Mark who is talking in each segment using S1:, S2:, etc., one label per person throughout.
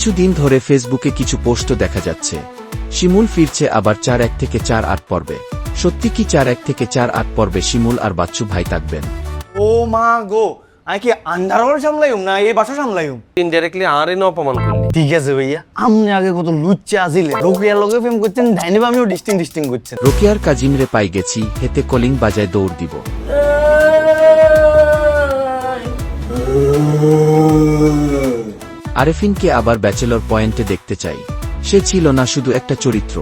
S1: কিছুদিন ধরে ফেসবুকে কিছু পোস্টও দেখা যাচ্ছে। শিমুল ফিরছে আবার চার এক থেকে চার আট পর্বে। সত্যি কি চার এক থেকে চার আট পর্বে শিমুল আর বাচ্চু ভাই থাকবেন?
S2: ও মা গো আমি কি আন্ডারওয়ার সামলাইম না এই বাসা সামলাইম?
S3: ইনডাইরেক্টলি আরে না অপমান করলি।
S2: ঠিক আছে ভাইয়া আপনি আগে কত লুচ্চা আসিলে রোকিয়ার লগে ফেম করছেন ডাইনে আমিও ডিস্টিং ডিস্টিং করছেন।
S1: রোকেয়ার কাজিমরে পাই গেছি হেতে কলিং বাজায় দৌড় দিব। আরেফিনকে আবার ব্যাচেলর পয়েন্টে দেখতে চাই। সে ছিল না শুধু একটা চরিত্র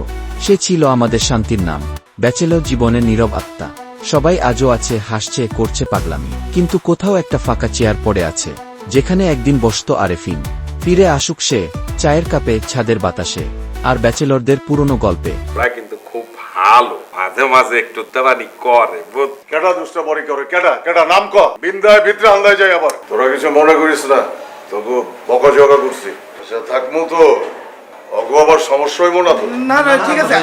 S1: সে ছিল আমাদের শান্তির নাম ব্যাচেলর জীবনের নীরব আত্মা। সবাই আজও আছে হাসছে করছে পাগলামি কিন্তু কোথাও একটা ফাঁকা চেয়ার পড়ে আছে যেখানে একদিন বসতো আরেফিন। ফিরে আসুক সে চায়ের কাপে ছাদের বাতাসে। আর ব্যাচেলরদের পুরনো গল্পে।
S4: কিন্তু খুব ভালো মাঝে মাঝে একটু দেওয়ানি করে
S5: কেডা দুষ্ট করে কেডা কেডা নাম ক বিন্দায় ভিতরে আন্দায় যায় আবার। তোরা কিছু মনে করিস না। তোকে বকাঝকা করছি। আচ্ছা থাকমু তো। অগু আবার সমস্যা হইব না তো?
S6: না না ঠিক আছে।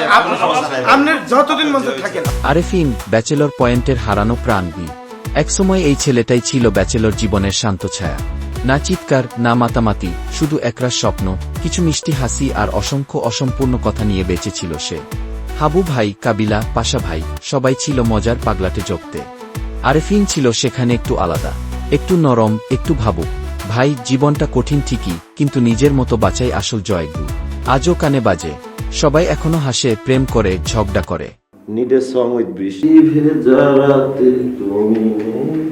S6: আপনার যতদিন মধ্যে থাকেন।
S1: আরেফিন ব্যাচেলর পয়েন্টের হারানো প্রাণবি একসময় এই ছেলেটাই ছিল ব্যাচেলর জীবনের শান্ত ছায়া। না চিৎকার না মাতামাতি শুধু একরাশ স্বপ্ন কিছু মিষ্টি হাসি আর অসংখ্য অসম্পূর্ণ কথা নিয়ে বেঁচে ছিল সে। হাবু ভাই কাবিলা পাশা ভাই সবাই ছিল মজার পাগলাটে জগতে আরেফিন ছিল সেখানে একটু আলাদা। একটু নরম একটু ভাবুক। ভাই জীবনটা কঠিন ঠিকই কিন্তু নিজের মতো বাঁচাই আসল জয়গু আজও কানে বাজে। সবাই এখনও হাসে প্রেম করে ঝগড়া করে।
S7: Need a song বৃষ্টি ভেজা রাতে তুমি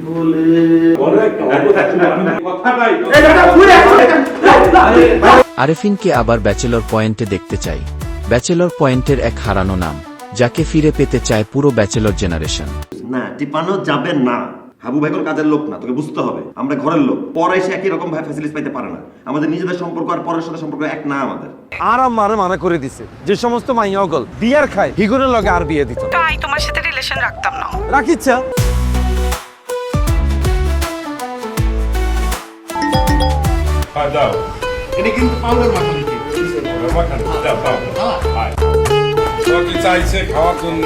S7: বলে
S1: আরেফিনকে আবার ব্যাচেলর পয়েন্টে দেখতে চাই। ব্যাচেলর পয়েন্টের এক হারানো নাম যাকে ফিরে পেতে চায় পুরো ব্যাচেলর জেনারেশন।
S7: না টিপানো যাবে না। হাবু ভাই কোনো কাজের লোক না তোকে বুঝতে হবে। আমরা ঘরের লোক। পরে এসে একই রকম ভাই ফ্যাসিলিটি পাইতে পারে না। আমাদের নিজেদের সম্পর্ক আর পরের সাথে সম্পর্ক এক না আমাদের।
S3: আর আমারে মানা করে দিছে যে সমস্ত মাইয়া অগল বিয়ার খায় হিগুনের লগে আর বিয়ে দিত
S8: তাই তোমার সাথে রিলেশন রাখতাম না।
S3: রাখিচ্ছা
S4: দাও।
S6: এটা কিন্তু পাউডার মাখানো
S4: চাইছে খাওয়ার জন্য?